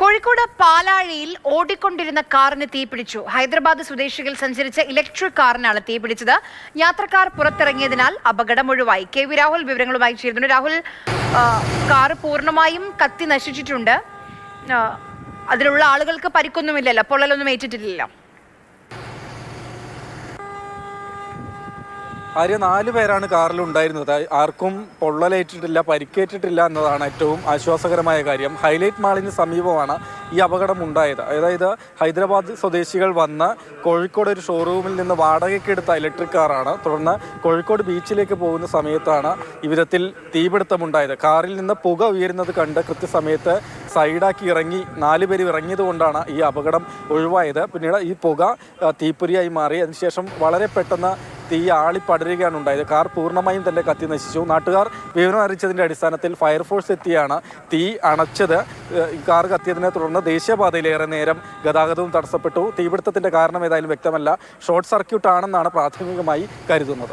കോഴിക്കോട് പാലാഴിയിൽ ഓടിക്കൊണ്ടിരുന്ന കാറിന് തീപിടിച്ചു ഹൈദരാബാദ് സ്വദേശികൾ സഞ്ചരിച്ച ഇലക്ട്രിക് കാറിനാണ് തീപിടിച്ചത് യാത്രക്കാർ പുറത്തിറങ്ങിയതിനാൽ അപകടം ഒഴിവായി. കെ വി രാഹുൽ വിവരങ്ങളുമായി ചേരുന്നു രാഹുൽ കാർ പൂർണമായും കത്തി നശിച്ചിട്ടുണ്ട്. അതിലുള്ള ആളുകൾക്ക് പരിക്കൊന്നുമില്ലല്ലോ. പൊള്ളലൊന്നും ഏറ്റിട്ടില്ലല്ലോ. ആര്യ നാല് പേരാണ് കാറിൽ ഉണ്ടായിരുന്നത് ആർക്കും പൊള്ളലേറ്റിട്ടില്ല പരിക്കേറ്റിട്ടില്ല എന്നതാണ് ഏറ്റവും ആശ്വാസകരമായ കാര്യം. ഹൈലൈറ്റ് മാളിന് സമീപമാണ് ഈ അപകടം ഉണ്ടായത് അതായത് ഹൈദരാബാദ് സ്വദേശികൾ വന്ന് കോഴിക്കോട് ഒരു ഷോറൂമിൽ നിന്ന് വാടകയ്ക്ക് എടുത്ത ഇലക്ട്രിക് കാറാണ് തുടർന്ന് കോഴിക്കോട് ബീച്ചിലേക്ക് പോകുന്ന സമയത്താണ് ഇവിധത്തിൽ വിധത്തിൽ തീപിടുത്തമുണ്ടായത്. കാറിൽ നിന്ന് പുക ഉയരുന്നത് കണ്ട് കൃത്യസമയത്ത് സൈഡാക്കി ഇറങ്ങി നാല് പേര് ഇറങ്ങിയത് കൊണ്ടാണ് ഈ അപകടം ഒഴിവായത്. പിന്നീട് ഈ പുക തീപ്പൊരിയായി മാറി. അതിനുശേഷം വളരെ പെട്ടെന്ന് തീ ആളിപ്പടരുകയാണ് ഉണ്ടായത്. കാർ പൂർണമായും തന്നെ കത്തി നശിച്ചു. നാട്ടുകാർ വിവരം അറിയിച്ചതിന്റെ അടിസ്ഥാനത്തിൽ ഫയർഫോഴ്സ് എത്തിയാണ് തീ അണച്ചത്. കാർ കത്തിയതിനെ തുടർന്ന് ദേശീയപാതയിലേറെ നേരം ഗതാഗതവും തടസ്സപ്പെട്ടു. തീപിടുത്തത്തിന്റെ കാരണം ഏതായാലും വ്യക്തമല്ല. ഷോർട്ട് സർക്യൂട്ട് ആണെന്നാണ് പ്രാഥമികമായി കരുതുന്നത്.